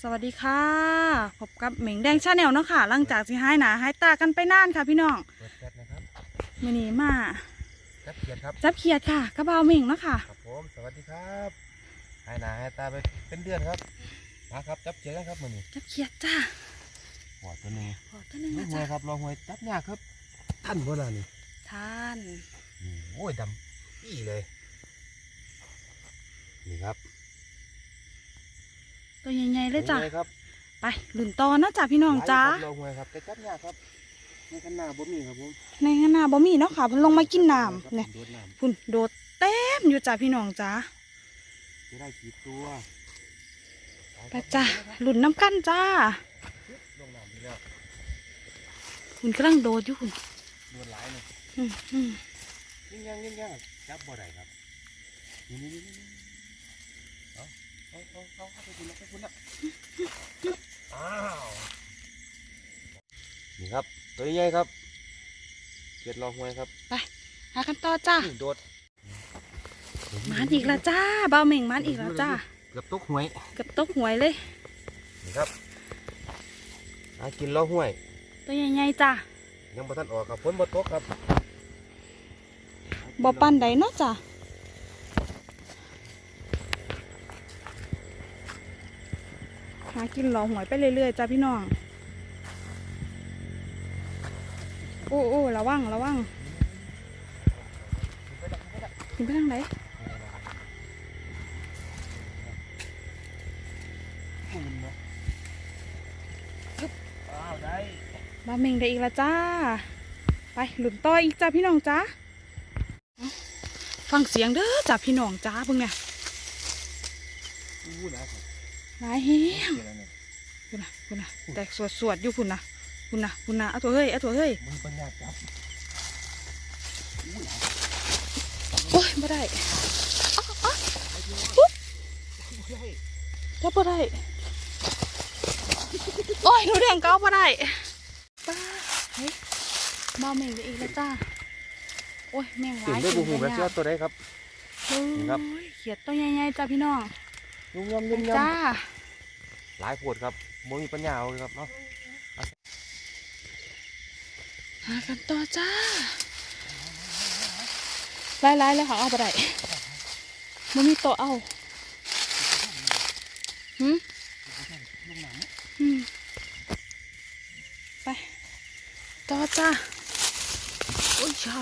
สวัสดีค่ะ พบกับเหม่งแดงชาแนลเนาะค่ะ หลังจากที่หายหนาหายตากันไปนานค่ะพี่น้องเปิดแคทนะครับมื่อนี้มาแคทเขียนครับจับเขียดค่ะกระเบาเหม่งเนาะค่ะครับผมสวัสดีครับหายหนาหายตาไปเป็นเดือนครับมาครับจับเขียนกันครับมือนี้จับเขียดจ้าหัวตัวหนึงขอตัวหนึงลูนะกหวจ้ายครับรองหวยจับยากครับท่านเวลานี่ท่านนี่โอ้ยดำปี้เลยนี่ครับ ตัวใหญ่ๆเลยจ้าป็นไงครับไปลุ่นตอนนะจ้าพี่น้องจ้าหลยครับรองหวยครับแต่จับยากครับในข้างหน้าบ่มีครับผมในข้างหน้าบ่มีเนาะค่ะเพิ่นลงมากินน้ำเนี่ยโดดน้พุ่นโดดเต็มอยู่จ้าพี่น้องจ้าำจะได้กี่ตัวไปจ้าลุ่นน้ำกันจ้าลงน้ำดีแล้วพุ่นกำลังโดดอยู่พุ่นโดนหลายเลยอืมอืมยิ่งยังยิ่งยังจับบ่ได้ครับนี่นี่นี่นี่เอา เอาเอาเอาเอาไปคุณละไปคุณละอ้าวนี่ครับ ตัวใหญ่ครับเกียดรองหวยครับหากันต่อจ้านี่โดดมานอีกแล้วจ้าเบาเหม่งมานอีกแล้วจ้าเกือบตกหวยเกือบตกหวยเลยนี่ครับหากินรองหวย ตัวใหญ่ๆจ้ายังบ่ทันออกครับฝนบ่ตกครับบ่ปันใดเนาะจ้ะากินหลอหวยไปเรื่อยๆจ้าพี่น้องโอ้โอ้ระวังระวังขึ้นไปทางไหนคุณเนาะฮึบอ้าวได้มาเมงได้อีกละจ้า ไปหลุนต่ออีกจ้าพี่น้องจ้าฟังเสียงเด้อจ้าพี่น้องจ้าเพิ่งเนี่ย หลายแฮงเจอแล้วเนี่ยคุณนะคุณนะแตกสวดสวดๆอยู่คุณนะคุณนะคุณนะเอาตัวเฮ้ยเอาตัวเฮ้ยมึงปัญญาจับอู้หลายโอ้ยไม่ได้ไม่ได้จับไม่ได้โอ้ยหนูแดงเก้าไม่ได้ป้าเฮ้ยมาเมงได้อีกแล้วจ้าโอ้ยแมงหตื่นลายได้บูหูเป็แบบนเจ้าญาติตัวใดครับโอ้นี่ครับยเขียดตัวใหญ่ๆจ้าพี่น้อง ยุ่งยำไปยุ่งยจ้าำหลายโพดครับบ่มีปัญญาเอาเลยครับเนาะหากันต่อจ้าไล่ๆเลยค่ะเอาไปได้มันมีโตะเอาหืมอืมไปต่อจ้าโอ้ยจ้า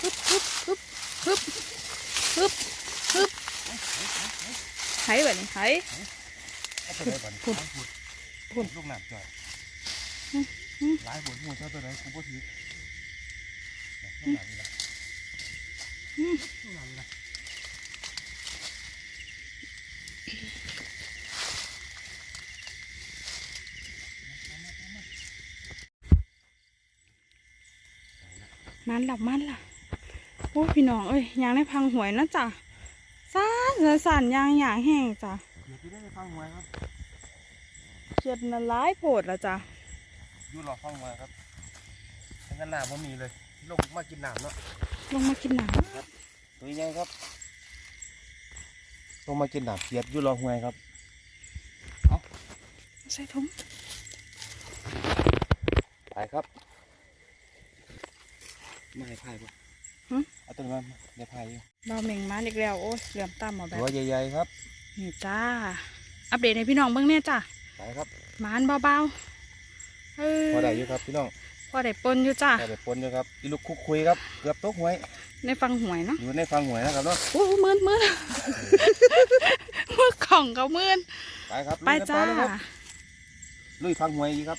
ฮึบฮึบฮึบฮึบฮึบฮึบ ไหายแบบนี้ไหายเอาตัวใดก่อนพุ่นหลายโพดพุ่นลูกน้ำจ่อยอืมอืมหลายโพดหมูเจ้าตัวใดกูบ่ถือลูกน้ำนี่ล่ะอืมลูกน้ำนี่ล่ะมันหลับมันล่ะโอ้พี่น้องเอ้ยยางในพังหวยนะจ้ะ ซ่านเลยสั่นยางอย่างแห้งจ้ะเดี๋ยวจะได้ไปฟังหวยครับเขียดน่ะร้ายโผดละจ้ะอยู่รอฟังหวยครับทั้งนั้นน้ำบ่มีเลย ลงมากินน้ำเนาะลงมากินหนังตัวใหญ่ครับ ลงมากินน้ำเกียดอยู่รอหวยครับใส่ถุงไปครับไม่ให้พายบ่ เอาตัวนี้มาเดี๋ยวพายอยู่เบาเหม่งมันอีกแล้วโอ้ยเหลื่อมตามหมอแบบตัวใหญ่ๆครับนี่จ้า อัปเดตให้พี่น้องเบิ่งเนี่ยจ้ะไปครับหมานเบาๆเออพอได้อยู่ครับพี่น้องพอได้ปนอยู่จ้ะพอได้ปนอยู่ครับอีลูกคุกคุยครับเกือบตกหวย ในฟังหวยเนาะอยู่ในฟังหวยนะครับเนาะโอ้มืนมืนมือของเขามืนไปครับไปจ้าลุยกันต่อเลยครับลุยฟังหวยอีกครับ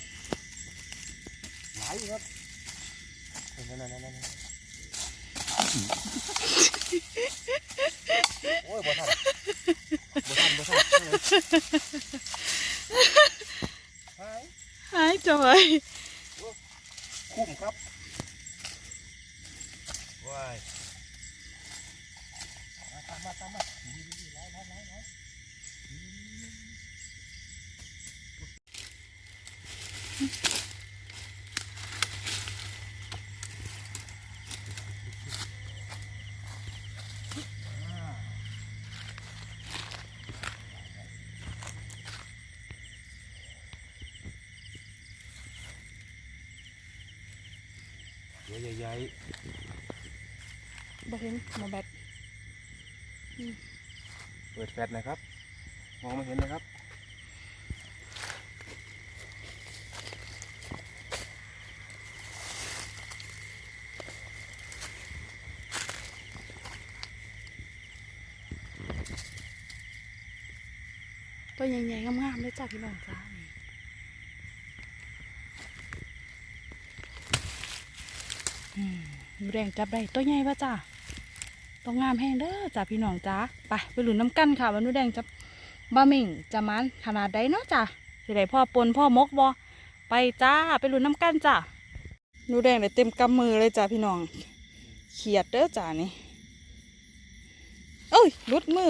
หลายอยู่ครับนั่นนั่นนั่นนั่น โอ้ยบ่ทันบ่ทันบ่ทันหายหายจอยคุ้มครับว้ายมาตามมาตามมานี่นี่นี่ไล่ไล่ไล่ ไล่ใหญ่บ่เห็นหมอแบตๆเปิดแฟลชหนะครับ มองไม่เห็นนะครับ ตัวใหญ่ๆงามๆเลยจ้าพี่น้องจ้านี่อืมหนู แดงจับได้ตัวใหญ่ปะจ้าตัวงามแห้งเด้อจ้าพี่น้องจ้าไปไปหลุนน้ำกันค่ะว่าหนูแดงจะบบะหมิ่งจะมันขนาดใดเนาะจ้าสิได้พ่อปนพ่อมกบอไปจ้าไปหลุนน้ำกันจ้าหนูแดงได้เต็มกำมือเลยจ้าพี่น้องเขียดเด้อจ้านี่เอ้ยลุดมือ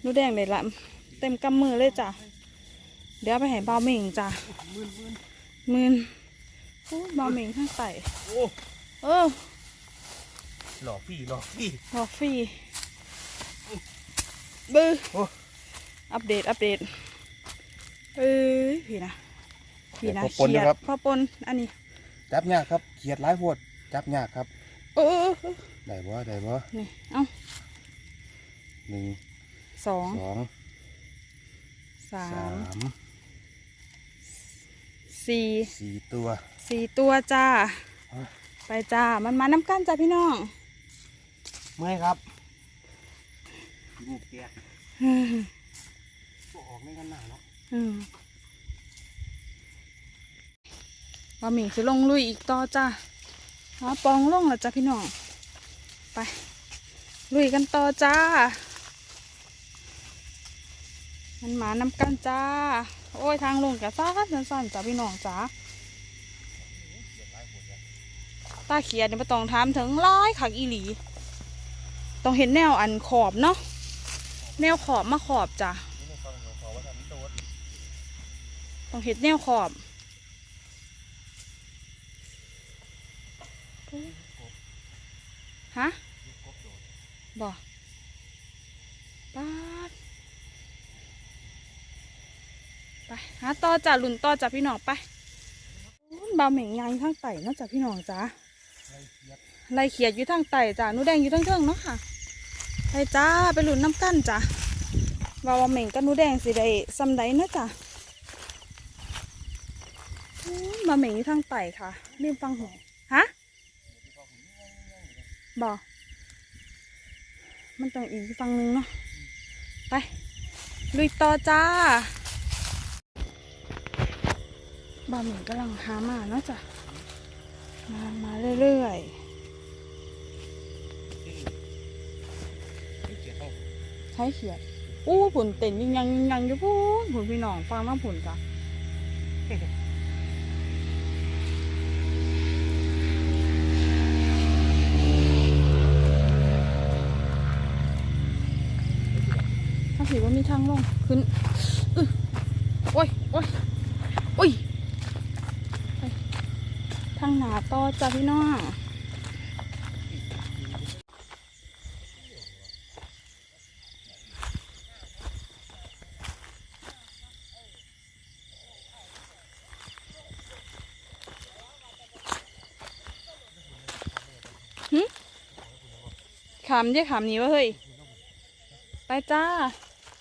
หนูแดงเลยละเต็มกำมือเลยจ้ะเดี๋ยวไปให้เบาหม่งจ้ะมื่นมื่น มืนโอ้เบาเหม่งข้างไต่โอ้เออหลอกพี่หลอกพี่รอฟรีบื้อโอ้อัปเดตอัปเดตเอ้ยพี่นะพี่นะเดี๋ยวพอปนเขียดนะครับพอปนอันนี้จับยากครับเขียดหลายโพดจับยากครับเออเออเออได้บ่ได้บ่นี่เอ้าหนึ่งสองสองสาสามม สี่สี่ตัวสี่ตัวจ้าเอาไปจ้า มันมาน้ำกันจ้าพี่น้อง เมื่อยครับลูกแกะอืมตัวออกในกันหนาเนาะอืมบะหมี่จะลงลุยอีกต่อจ้าอ๋อปองลงแล้วจ้าพี่น้อง ไป ลุยกันต่อจ้า มันหมานำกันจ้า โอ้ยทางลงกะซ่านสั้นๆจ้าพี่น้องจ้าตาเขียดเนี่ยไม่ต้องถามถึงร้ายขักอีหลี ต้องเห็นแนวอันขอบเนาะแนวขอบมาขอบจ้ะนี่ในฟังหัวขอว่าต้องเห็นแนวขอบ ฮะบ่ป้าดไป หา ต่อจ้ะหลุนต่อจ้ะพี่น้องไปอู้บาวเหม่งยางอยู่ทางไต่เนาะจ้ะพี่น้องจ้ะไล่เขียดอยู่ทางไต่จ้ะนูแดงอยู่ทางเทิงเนาะค่ะไปจ้าไปหลุนน้ำกั้นจ้ะว่าว่าเหม่งกับนูแดงสิได้ซ้ำใดเนะจ้ะอู้าเหม่งอยู่ทางไต่ค่ะรีบฟังหูฮะบอกมันต้องอีกฝั่งหนึงเนาะไปลุยต่อจ้า บาเหม่งกำลังหามาเนาะจ้ะมามาเรื่อยๆใช้เขียดอู้ผุนเต็นยิงยังยิงยังอยู่พูนผุนพี่น้องฟังน้ำผุนจ้ะถ้าถือว่ามีทางลงขึ้นอึโอ้ยโอ้ยโอ้ยไปทางหนาต่อจ้ะพี่น้องขามเรียขามนี้วะเฮ้ย ไปจ้า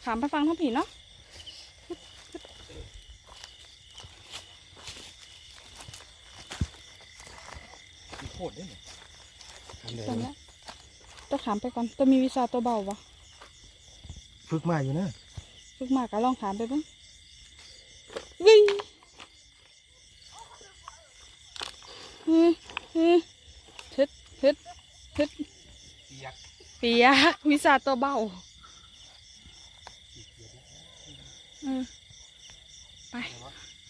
ขามไปฟังท้องผีเนาะ โคตรได้เนี่ยทำได้ ตอนเนี้ยตัว ขามไปก่อนตัวมีวิชาตัวเบาปะฝึกมาอยู่นะฝึกมากก็ลองขามไปบ้างวิ่งฮึฮึฮึดฮึดฮึดเปียกเปียกวิชาตัวเบาเออไป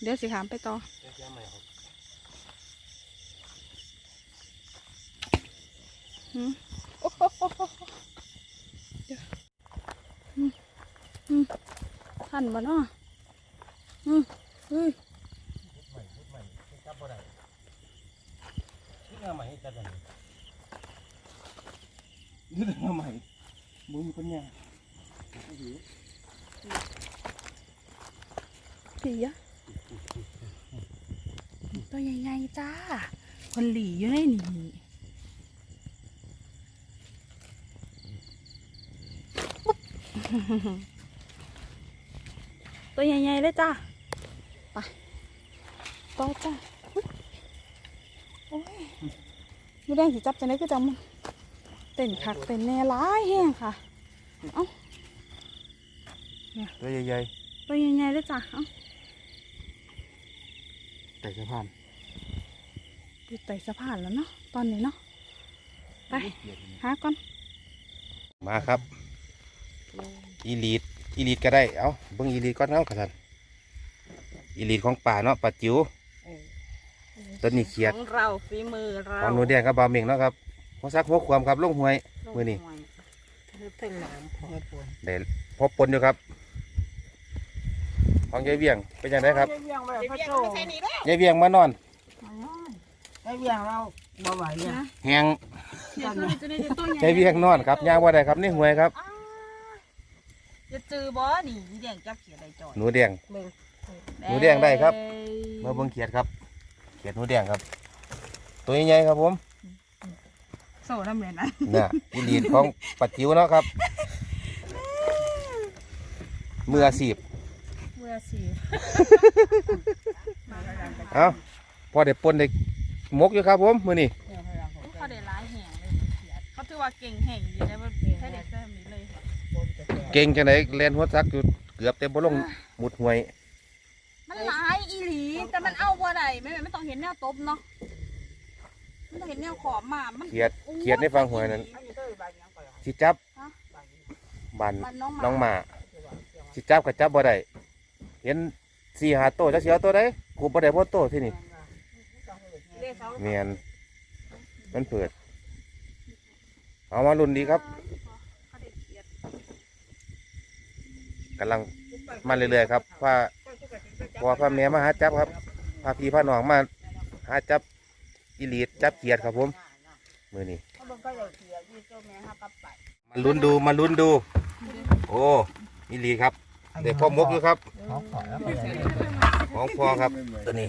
เดี๋ยวสิขามไปต่อแก้ใหม่ครับหืมโอ้โหโอ้โหเดี๋ยวอืมอืม ทันบ่เนาะอืมเฮ้ยใหม่ใหม่จับบ่ได้นี่เอาใหม่จับได้นี่เอาใหม่มือมีปัญญาผีอะตัวใหญ่ๆจ้าคนหลีอยู่ในนี่ปุ๊บ ตัวใหญ่ๆเลยจ้าไปต่อจ้าอุ๊ยโอ้ยไม่ได้สิจับจะไหนก็จังมันเต้นคักเต้นแน่ร้ายแห้งค่ะตัวใหญ่ตัวใหญ่ๆเลยจ้าเอ้าๆแต่สะพานอยู่ไต่สะพานแล้วเนาะตอนนี้เนาะไปหาก่อนมาครับ อีลีดอีลีดก็ได้ เอาเบิ่งอีลีดก่อนเอากระสันอีลีดของป่าเนาะป่าจิ๋วต้นนี้เขียดของเราฝีมือเราของหนูแดงกับบาวเมงเนาะครับหัวซักหัวความครับลงหวยมื้อนี้ถึงน้ำพอปนได้พบปนอยู่ครับ ของยายเวียงเป็นยังไงครับเวียงไปพระโจยายเวียงมานอนไอ้เวียงเราบ่ไหวอะแหงเดี๋ยวตัวนี้ตัวนี้เดี๋ยวตัวใหญ่ยายเวียงนอนครับย่างว่าได้ครับนี่หวยครับ จะจือบ่นี่ยีแดงจับเขียดได้จอยหนูแดงหนูแดงได้ครับ มาเบิ่งเขียดครับ เขียดหนูแดงครับ ตัวใหญ่ๆครับผมโซ่น้ำเหมือนนะเนี่ยอีลีดของปัดจิ๋วเนาะครับมืออาชีพเมื่อสีเอ้าพอได้ปนได้หมกอยู่ครับผมมือนี่เขาได้ร้ายแห่งเลยเขียดเขาถือว่าเก่งแห่งอยู่ในประเทศเด็กเริ่มนี้เลย เก่งจังไดแลนหัวซักอยู่เกือบเต็มบ่ลงหมุดหวย มันร้ายอีหลี แต่มันเอาบ่ได้ไม่ไม่ต้องเห็นแนวตบเนาะไม่ต้องเห็นแนวขอบมา มันเขียดเขียดในฟังหวยนั้นสิจับบันมันน้องน้องหหมามาสิจับก็จับบ่ได้เห็นสี่หาโตจะเสียตัวใดกูบ่ได้พ่อโตที่นี่เมียนมันเปิด เอามาลุ้นดีครับ เขาได้เขียด กำลังมาเรื่อยๆครับว่าพอพาแม่มาหาจับครับพาพี่พาน้องมาหาจับอีลีดจับเขียดครับผมมือนี้เขาบอกก็เลยเขียดที่เจ้าแม่ฮักกับไปมาลุ้นดูมาลุ้นดู โอ้อีลีครับเด็กพ่อมกอยู่ครับของพ่อครับตัวนี้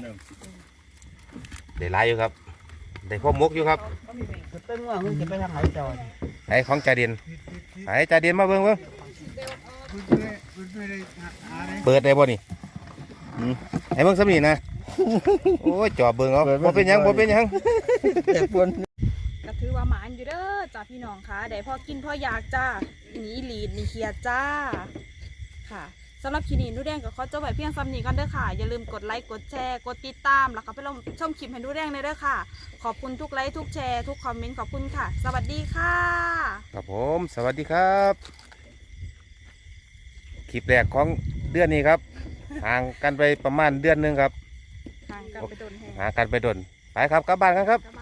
เด็กลายอยู่ครับเด็กพ่อมกอยู่ครับเป็นว่ามึงจะไปทางไหนจอยไอ้ของจ่าเดียนไอ้จ่าเดียนมาเบิ่งเบิ่ง เปิดได้บ่นี่อืมไอ้เบิ่งสำนีนะ โอ้ยจ่อเบิ่งเอาบ่เป็นหยังบ่เป็นหยังเด็กบนก็ถือว่าหมานอยู่เด้อจ้าพี่น้องค่ะได้พอกินพออยากจ้าหนีหลีดหนีเขียจ้า ค่ะสำหรับคลิปนี้นูแดงกับขอจบไว้เพียงซ้ำนี้กันเด้อค่ะ อย่าลืมกดไลค์กดแชร์กดติดตาม แล้วก็ไปลองชมคลิปให้หนูแดงเลยเด้อค่ะ ขอบคุณทุกไลค์ทุกแชร์ทุกคอมเมนต์ขอบคุณค่ะ สวัสดีค่ะ ครับผม สวัสดีครับ คลิปแรกของเดือนนี้ครับ ห่างกันไปประมาณเดือนหนึงครับทางกันไปโดนแหงห่างกันไปดนไปครับกลับบ้านกันครับ กลับบ้าน